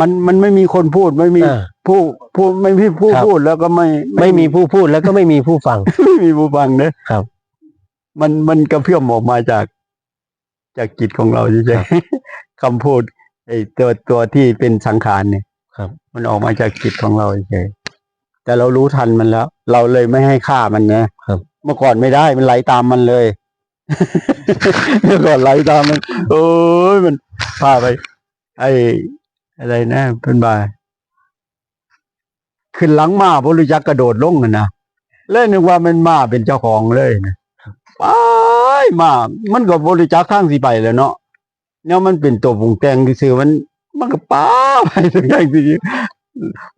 มันมันไม่มีคนพูดไม่มีอ่า ผู้ผู้ไม่มีผู้ครับ พูดแล้วก็ไม่ไม่มีผู้พูดแล้วก็ไม่มีผู้ฟัง ไม่มีผู้ฟังเนอะครับ มันมันกระเพื่อมออกมาจาก จากจิตของเราเฉยๆคำพูดไอ้ตัวตัวที่เป็นสังขารเนี่ยครับ มันออกมาจากจิตของเราเฉยๆแต่เรารู้ทันมันแล้ว เราเลยไม่ให้ค่ามันนะครับเมื่อก่อนไม่ได้มันไหลตามมันเลย เมื่อก่อนไหลตามมัน โอ้ยมันพาไป ไอ้ อะไรนะเป็นบายขึ้นหลังมาบริจักกระโดดลงกันนะเล่นนึกว่ามันมาเป็นเจ้าของเลยนะไปมา มันก็บริจักข้างสิไปแล้วเนาะเนี่ยมันเป็นตัวปรุงแต่งที่ซื้อๆมัน มันก็ป้าไปถึงไอ้ที่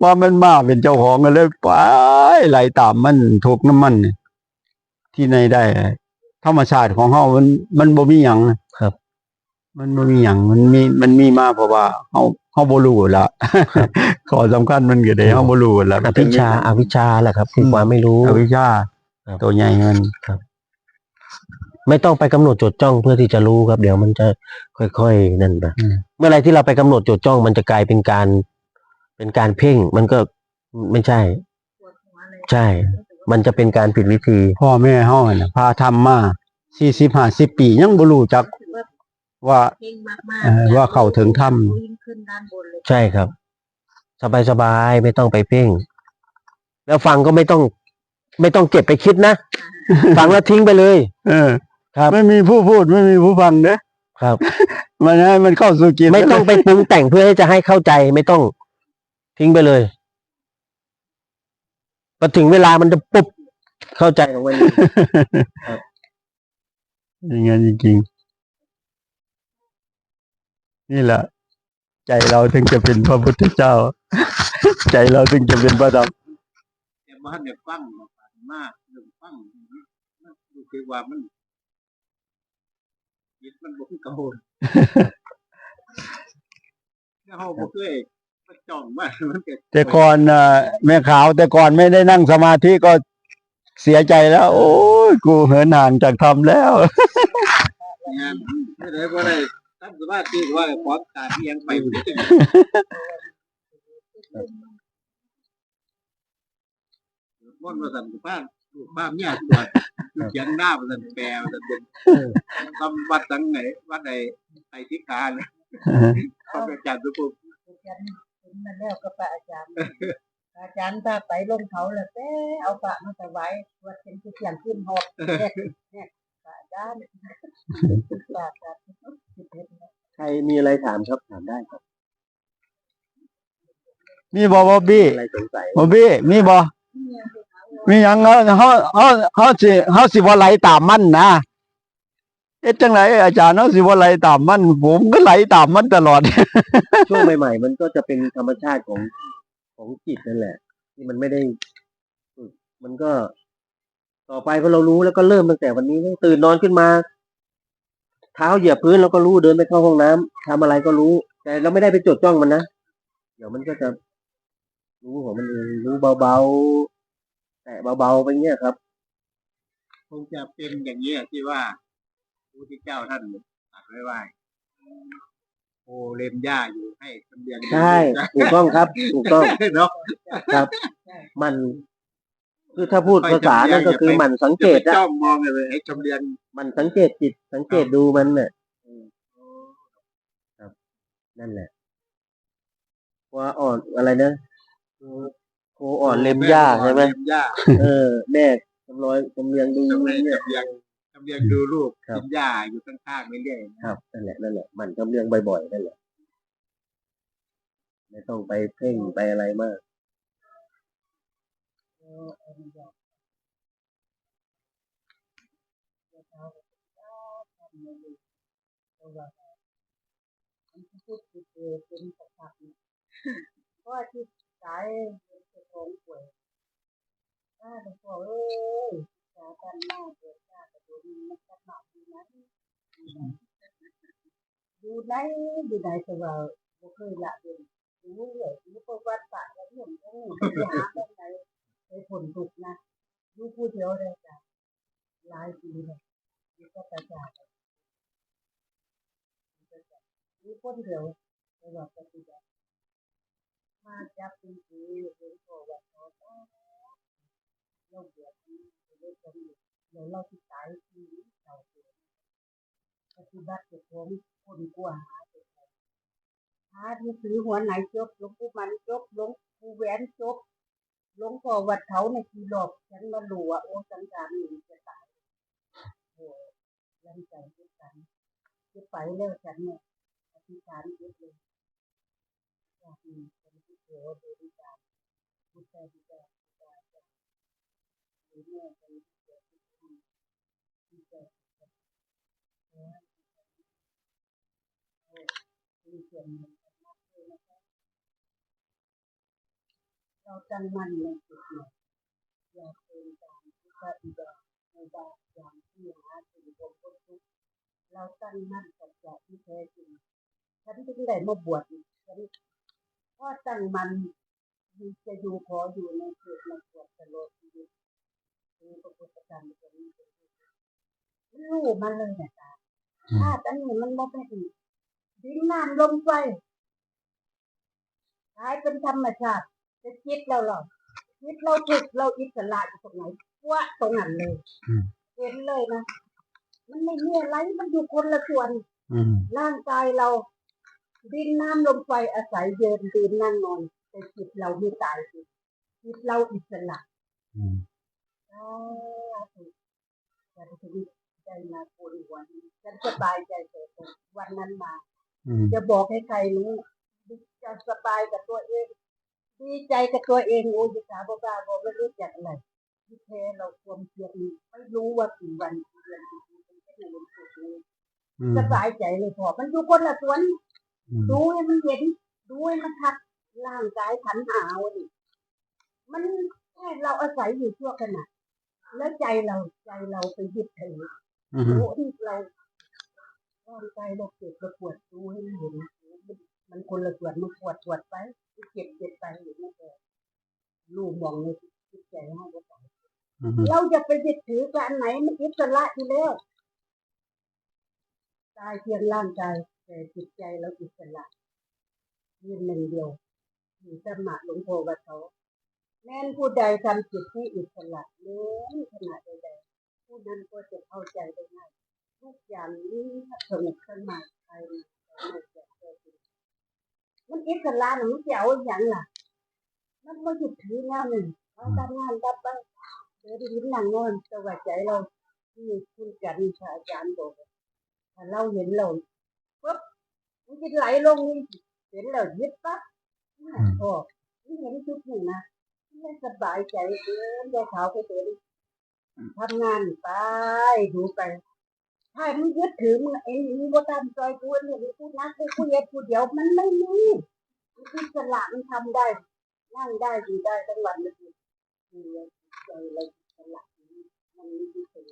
ว่ามันมาเป็นเจ้าของกันเลยไปไหลตามมันถูกน้ำมันนี่ที่ไหนได้ธรรมชาติของเฮามัน มันบ่มีหยังนะครับ มันบ่มีหยังมันมีมันมีมาเพราะว่าเฮา เฮาบ่รู้ละข้อสำคัญมันก็ได้เฮาบ่รู้ละอวิชชาอวิชชาแหละครับคือความไม่รู้อวิชชาครับตัวใหญ่เงินไม่ต้องไปกำหนดจดจ้องเพื่อที่จะรู้ครับ เดี๋ยวมันจะค่อยๆนั่นไปอืมเมื่อไหรที่เราไปกำหนดจดจ้อง มันจะกลายเป็นการ เป็นการเพ่ง มันก็ไม่ใช่ ใช่ มันจะเป็นการผิดวิธี พ่อแม่เฮาน่ะพาทำมา40 50ปียังบ่รู้จัก ว่าเก่งมากๆเอ่อว่าเข้าถึงถ้ำยิ่งขึ้นด้านบนเลยใช่ครับ สบายๆไม่ต้องไปเพ่ง แล้วฟังก็ไม่ต้อง ไม่ต้องเก็บไปคิดนะ ฟังแล้วทิ้งไปเลย เออครับ ไม่มีผู้พูดไม่มีผู้ฟังเด้อครับ มันให้มันเข้าสู่จิตไม่ต้องไปปรุงแต่งเพื่อให้จะให้เข้าใจไม่ต้องทิ้งไปเลยพอถึงเวลามันจะปุ๊บเข้าใจของมันเอง อย่างนั้นจริงๆ นี่แหละ ใจเราถึงจะเป็นพระพุทธเจ้า ใจเราถึงจะเป็นพระธรรมแต่บ้านเนี่ยฟังมากเรื่องฟังมันรู้สึกว่ามันจิตมันบ่คือเก่าถ้าเฮาบ่เคยมาจ้องว่ามันก็แต่ก่อนน่ะแม่ขาวแต่ก่อนไม่ได้นั่งสมาธิก็เสียใจแล้ว โอ้ยกูเหินห่างจากธรรมแล้วงานไม่ได้บ่ได้ ทำสมาธิว่าความตาที่ยังไปบ่ได้ม่อนว่าสั่นบ้านบ้านเนี่ยตรวจเขียนหน้าว่าสั่นแปลว่าสั่นเป็นทำวัดสังไหนวัดใดไอทิการเขาเป็นอาจารย์ทุกคนอาจารย์เห็นมาแล้วก็พระอาจารย์อาจารย์พาไปลงเขาแล้วแต่เอาพระมาถวายวัดเป็นที่เสียงขึ้นหอกเนี่ย เนี่ยพระอาจารย์พระอาจารย์ใครมีอะไรถามครับถามได้ครับ มีบอบอบบี้อะไรสงสัยบอบบี้มีบอมีหยังเฮาเฮาเฮาเฮาสิเฮาสิบ่ไหลตามมันนะเอ๊ะจังไหนอาจารย์เฮาสิบ่ไหลตามมันผมก็ไหลตามมันตลอด ช่วงใหม่ ๆ มันก็จะเป็นธรรมชาติของของจิตนั่นแหละ ที่มันไม่ได้ฝึกมันก็ ต่อไปพอเรารู้แล้วก็เริ่มตั้งแต่วันนี้ตื่นนอนขึ้นมา เท้าเหยียบพื้นเราก็รู้เดินไปเข้าห้องน้ำทำอะไรก็รู้ แต่เราไม่ได้ไปจดจ้องมันนะเดี๋ยวมันก็จะรู้ของมันเองรู้เบาๆแต่เบาๆไปเงี้ยครับ คงจะเป็นอย่างนี้ยที่ว่าพระพุทธเจ้าท่านตรัสไว้ว่าโอเลมย่าอยู่ให้จำเรียงใช่ถูกต้องครับ ถูกต้องเนาะครับ มัน คือถ้าพูดภาษานั่นก็คือหมันสังเกจะตไปอะจ้องมองเลยให้จำเรียงมันสังเกตจิต สังเกตดูมันน่ะครับ นั่นแหละว่าอ่อนอะไรนะโคอ่อนเล็มหญ้าใช่ไหมเล็มหญ้าเออ แม่จำลอยจำเรียงดูจำเรียงเนี่ยจำเรียงจำเรียงดูลูกครับกินหญ้าอยู่ข้างๆเรื่อยๆครับนั่นแหละนั่นแหละหมันจำเรียงบ่อยๆนั่นแหละไม่ต้องไปเพ่งไปอะไรมาก พูดคือเป็นสักพักเพราะว่าที่สายเป็นของป่วยถ้าหลวงพ่อเอ้ยสากันมากเกิดชาติโดนมันจะหนักดีนะดูไหนดูไหนแต่ว่าบ่เคยละเดินดูเลยดูประวัติศาสตร์แล้วเรื่องของไปหาเรื่องไหน ไปผลทุกนะดูกผู้เดียวได้จ้ะหลายปีเลยดูก็ประจาดูกคนเดียวตลอดปฏิบัติมาจับเป็นทีหลวงพ่อวัดเขาก็เราเบียดที่เราจะมีเดี๋ยวเราที่ตายที่เราเกิดปฏิบัติกับผมคนกลัวหาเด็กหาที่ซื้อหัวไหนจบหลวงปู่มันจบหลวงปู่แหวนจบ หลวงพ่อวัดเขาในกีหลอกฉันมาหลัวโอ้สังขารนี่จะตายโอ้ยังใจด้วยกันจะไปแล้วฉันเนี่ยอธิษฐานเยอะเลยอยากมีคนที่เทวดาบริจาคพุทธบิดาบิดาจ้ะหรือแม่เป็นเกิดที่ทำที่เกิดเออมีส่วนหนึ่งมากเลยนะคะ เราตั้งมั่นในจุดนี้อย่าเป็นการพุทธบิดาในบาปอย่างที่หาสิ่งบงคลทุกเราตั้งมั่นสัจจะที่แท้จริงฉันถึงได้มาบวชฉันเพราะตั้งมันจะอยู่ขออยู่ในเขตในบวชตลอดชีวิตคือพระพุทธธรรมจะมีเป็นที่รู้มันเลยนะจ๊ะถ้าอันนี้มันไม่เป็นดินน้ำลมไฟกลายเป็นธรรมชาติ จะคิดเราหรอกคิดเราถูกเราอิสระอยู่ตรงไหนว่าตรงนั้นเลยอืมเห็นเลยนะมันไม่มีอะไรมันอยู่คนละส่วนอืมร่างกายเราดินน้ำลมไฟอาศัยเดินดื่นนั่งนอนแต่จิตเราไม่ตายจิตจิตเราอิสระอืมสาธุฉันชีวิตได้มาคนวันนี้ฉันสบายใจแต่วันนั้นมาอืมจะบอกให้ใครรู้จะสบายกับตัวเอง ดีใจกับตัวเองโอ้ยสาบ้าบ้าบอกไม่รู้จักอะไรที่แท้เราความเพียรนี้ไม่รู้ว่ากี่วันกี่เดือนกี่ปีเป็นแค่ไหนเป็นตัวเองอืมสบายใจเลยพอมันอยู่คนละสวนอืมดูให้มันเห็นดูให้มันทักร่างกายขันหาวดิมันแค่เราอาศัยอยู่ชั่วขณะแล้วใจเราใจเราไปยึดถืออืมโอ้ที่เราร่างกายเราเจ็บเราปวดดูให้มันเห็นมัน มันคนละส่วนมันปวดปวดไปเจ็บเจ็บไปอยู่นั่นแหละลูกมองในจิตใจให้เราไปอืมเราจะไปยึดถือกับอันไหนมันอิสระอยู่แล้วกายเพียงร่างกายแต่จิตใจเราอิสระยืนหนึ่งเดียวอยู่สมาหลวงพ่อวัดเขาแม้นผู้ใดทำจิตที่อิสระเล้นขนาดใดๆผู้นั้นก็จะเข้าใจได้ง่ายทุกอย่างนี้สงบสมาธิภายในไม่แก่ตัวจริง มันอิสระหรือมันจะเอาอย่างล่ะ มันก็หยุดถือแนวหนึ่งเราทำงานดับไปเดี๋ยวได้ยินหนังนอนสวัสใจเราที่คุณจันทร์พระอาจารย์บอกถ้าเราเห็นเราปุ๊บมันจะไหลลงนี่เห็นเรายึดปั๊บโอ้ไม่เห็นทุกอย่างนะไม่สบายใจเดินได้ขาวไปเดินทำงานไปดูไป ถ้ามึงยึดถือมึงเองมึงบ่าตามใจกูเนี่ยมึงพูดนะกูกูเย็ดกูเดียวมันไม่มีมันคือสละมันทำได้ นั่งได้อยู่ได้ทั้งวันเลยคือใจเรสละมันมีที่สุด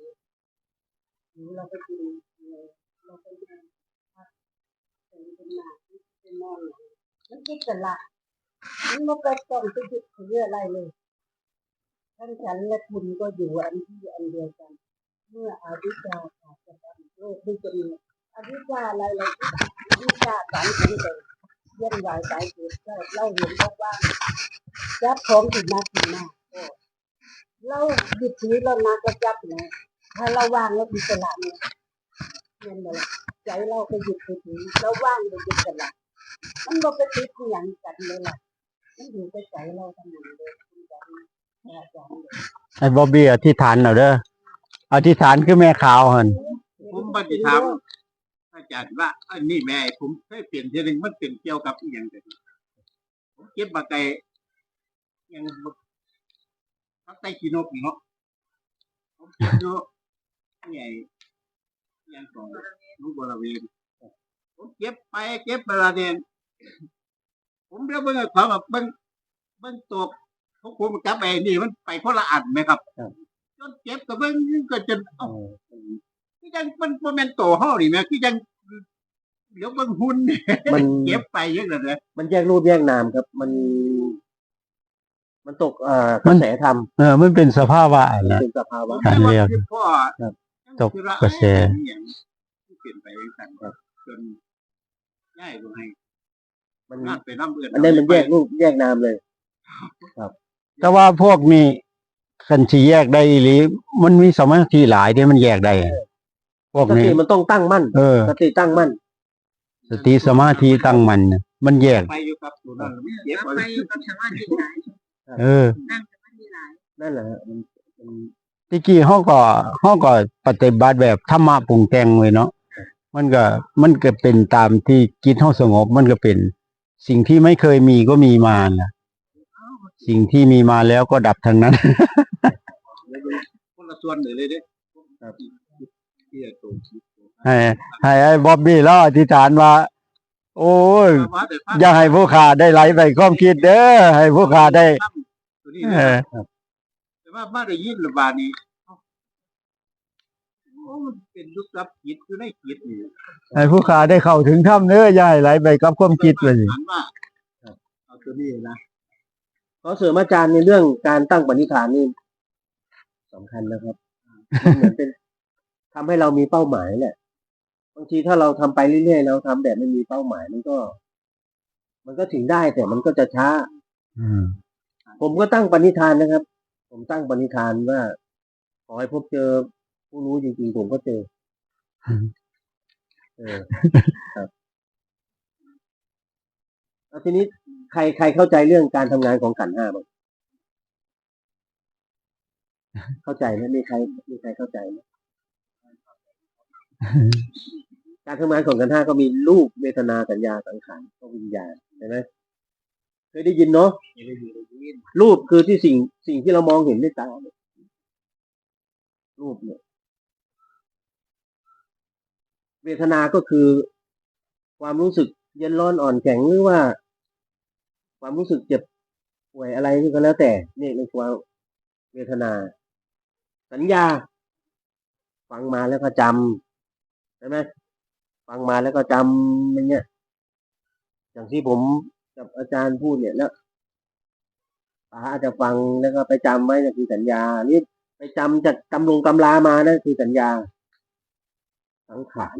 หรือเราไปกินเราไปเดินพักเป็นเป็นมาเป็นนอนมันคิดสละมันไม่ก็ต้องไปยึดถืออะไรเลยทั้งฉันและคุณก็อยู่อันที่อันเดียวกัน เมื่ออาวิชา ลกที่จะมีอาวิชาอะไรเราอวิชาสารสังเกตเยี่ยนวายสายเกิดเล่าเห็นบอกว่าจับของผิดมาผิดมาเราหยุดถือเรานาก็จับนะถ้าเราว่างแล้วอิสระเนี่ยเนี่ยเลยใจเราไปหยุดไปถือเราว่างไปอิสระมันบ่ไปติดอย่างกันเลยล่ะมันอยู่ไปใจเราทั้งนั้นเลยไอ้บอบบี้อธิษฐานเหรอเด้ออธิษฐานคือแม่ขาวหัน ผมปฏิถามอาจารย์ว่าอันนี้แม่ผมเคยเปลี่ยนทีหนึงมันเป็นเกี่ยวกับอหย่างเดียวผมเก็บมาไกลอยังพักไตขีนกนี่เนาะผมเก็บอยู่นี่ไอ้อยังของลูกบริเวณผมเก็บไปเก็บไปละเดนผมเรียกเบิ่งเขาแบบเบิ่งเบิ่งตกพวกผมจับไปนี่มันไปคนละอันไหมครับจนเก็บกับเบิ่งก็จนเอ้า คือยังมันบ่แม่นโตเฮานี่แม่คือยังเดี๋ยวเบิ่งหุ่นนี่มัน เก็บไปยังนั่นแหละมันแยกรูปแยกนามครับ มัน มันตกเอ่อกระแสธรรมเออมันเป็นสภาวะนะ เป็นสภาวะ การเรียกคือพ่อครับตกกระแสที่เปลี่ยนไปจังซั่นครับ จนย้ายบ่ให้มันงานไปน้ำเอื่นอันนี้มันแยกรูปแยกนามเลย แต่ว่าพวกนี้คันสิแยกได้อีหรือมันมีสมาธิหลายที่มันแยกได้อะพ วกสนี้ติมันต้องตั้งมั่น เออ สติตั้งมั่น สติสมาธิตั้งมันน่ะมันแยก ไปอยู่กับตัวนั้นมันเจ็บไปอยู่กับสมาธิหลายเออนั่งสมาธิหลายนั่นแหละฮะมันมันที่กี้เฮาก็เฮาก็ปฏิบัติแบบธรรมะปรุงแต่งไว้เนาะมันก็มันก็เป็นตามที่จิตเฮาสงบ มันก็เป็นสิ่งที่ไม่เคยมีก็มีมาน่ะสิ่งที่มีมาแล้วก็ดับทั้งนั้น คนละส่วนเลยเลยเด้ครับ ที่จะตูคิดให้ให้ไอ้บ๊อบบี้แล้วอธิษฐานว่า โอ้ยอย่าให้ผู้ขาได้ไหลไปความคิดเด้อให้ผู้ขาได้ตัวนี้เออแต่ว่ามาได้ยินระบาดนี้เอ้าโอ้มันเป็นยุครับจิตอยู่ในจิตนี่ให้ผู้ขาได้เข้าถึงถ้ำเด้ออย่าให้ไหลไปกับความคิดไปสิหันว่าเอาตัวนี้นะขอเสริมอาจารย์ในเรื่องการตั้งปณิธานนี่สำคัญนะครับมันเหมือนเป็น ทำให้เรามีเป้าหมายแหละบางทีถ้าเราทำไปเรื่อยๆเราทำแบบไม่มีเป้าหมายมันก็ มันก็ถึงได้แต่มันก็จะช้า อืมผมก็ตั้งปณิธานนะครับ ผมตั้งปณิธานว่าขอให้พบเจอผู้รู้จริงๆผมก็เจอเออครับแล้วทีนี้ใครใครเข้าใจเรื่องการทำงานของขันธ์ห้าบ้างเข้าใจไหมมีใครมีใครเข้าใจไหม การทำงานของขันธ์ห้าก็มีรูปเวทนาสัญญาสังขารก็วิญญาณใช่ไหมเคยได้ยินเนาะไม่ได้อยู่ในยินรูปคือที่สิ่งสิ่งที่เรามองเห็นด้วยตาเนี่ยรูปเนี่ย เวทนา ก็คือ ความรู้สึกเย็นร้อนอ่อนแข็งหรือว่า ความรู้สึกเจ็บป่วยอะไรนี่ก็แล้วแต่นี่เรียกว่าเวทนา สัญญา ฟังมาแล้วก็จำ ใช่ไหมฟังมาแล้วก็จำอย่างเงี้ย อย่างที่ผมกับอาจารย์พูดเนี่ยแล้วป๋าอาจจะฟังแล้วก็ไปจำไว้นั่นคือสัญญา นี่ไปจำจากตำลงตำรามานั่นคือสัญญา สังขาร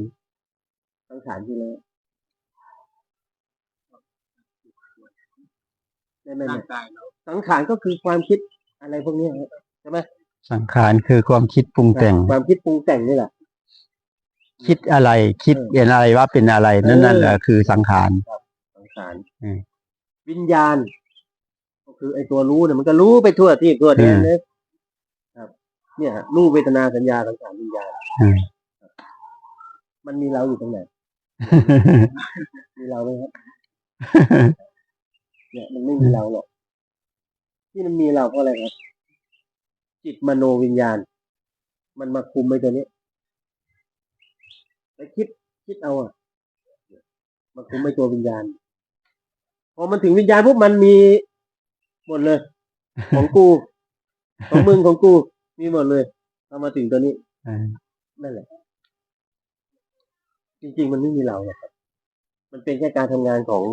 สังขารที่แล้วได้ไหมร่างเนี่ยกายเราสังขารก็คือความคิดอะไรพวกเนี้ยครับใช่ไหมสังขารคือความคิดปรุงแต่ง ความคิดปรุงแต่งนี่แหละ คิดอะไร คิดเป็นอะไรว่าเป็นอะไร นั่นนั่นแหละคือสังขารสังขารอืมวิญญาณ ก็คือไอ้ตัวรู้เนี่ยมันก็รู้ไปทั่วที่ทั่วแดนอืมเลยครับ เนี่ยฮะรู้เวทนาสัญญาสังขารวิญญาณอืมมันมีเราอยู่ตรงไหนมีเราไหมครับเนี่ยมันไม่มีเราหรอก ที่มันมีเราเพราะอะไรครับจิตมโนวิญญาณ มันมาคุมไอ้ตัวนี้ ไปคิดคิดเอาอะมาคุมไอ้ตัววิญญาณ พอมันถึงวิญญาณปุ๊บมันมีหมดเลย ของกู ของมึงของกูมีหมดเลยพอมาถึงตัวนี้นั่นแหละ จริง ๆ มันไม่มีเราหรอกครับมันเป็นแค่การทำงานของ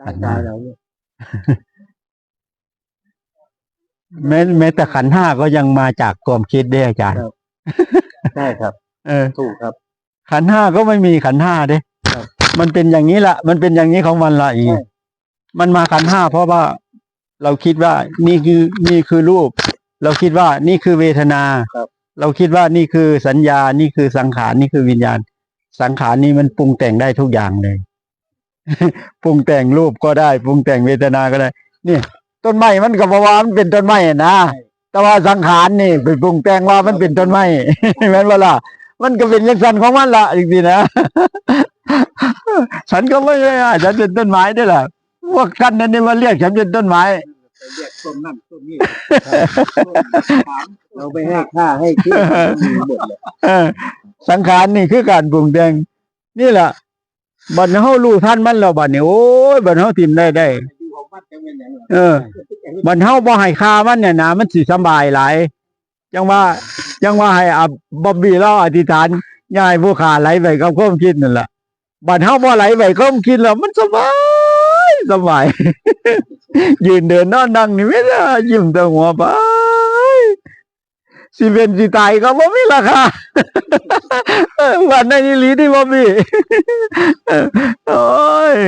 ร่างกายเราเนี่ยแม้แม้แต่ขันธ์ห้าก็ยังมาจากความคิดเด้อาจารย์ใช่ครับ เออถูกครับ ขันธ์ห้าก็ไม่มีขันธ์ห้าเด้ครับมันเป็นอย่างนี้ละมันเป็นอย่างนี้ของมันละอีใช่มันมาขันธ์ห้าเพราะว่าเราคิดว่านี่คือนี่คือรูป เราคิดว่านี่คือเวทนาครับเราคิดว่านี่คือสัญญา นี่คือสังขาร นี่คือวิญญาณ สังขารนี่มันปรุงแต่งได้ทุกอย่างเลย ปรุงแต่งรูปก็ได้ ปรุงแต่งเวทนาก็ได้ นี่ ต้นไม้มันก็บอกว่ามันเป็นต้นไม้อะนะ แต่ว่าสังขารนี่ไปปรุงแต่งว่ามันเป็นต้นไม้แม่นว่าล่ะ มันก็เป็นอย่างสันของมันละจริงๆนะฉันก็ไม่ได้ว่าฉันเป็นต้นไม้ด้วยล่ะพวกกันนั่นนี่มาเรียกฉันเป็นต้นไม้ไปเรียกต้นนั่นต้นนี้เราไปให้ค่าให้คิดมันมีหมดเลยเออสังขารนี่คือการปรุงแต่งนี่แหละบัดนี้เฮารู้ท่านมันแล้วบัดนี้โอ้ยบัดเฮาทิมได้ได้อยู่ของวัดจะเป็นอย่างไรเออบัดเฮาบ่ให้ค่ามันเนี่ยนะมันสิสำบายหลาย จังว่าจังว่าให้อับบอบบี้เราอธิษฐานย่าให้ผู้ขาไหลไปกับความคิดนั่นแหละบัดเฮาบ่ไหลไปความคิดแล้วมันสบายสบาย ยืนเดินนอนนั่งนี่ไม่ได้ยิ้มแต่หัวไปสิเป็นสิตายก็บ่มีราคาวันนั้นอีหลีที่บ่มีโอ้ย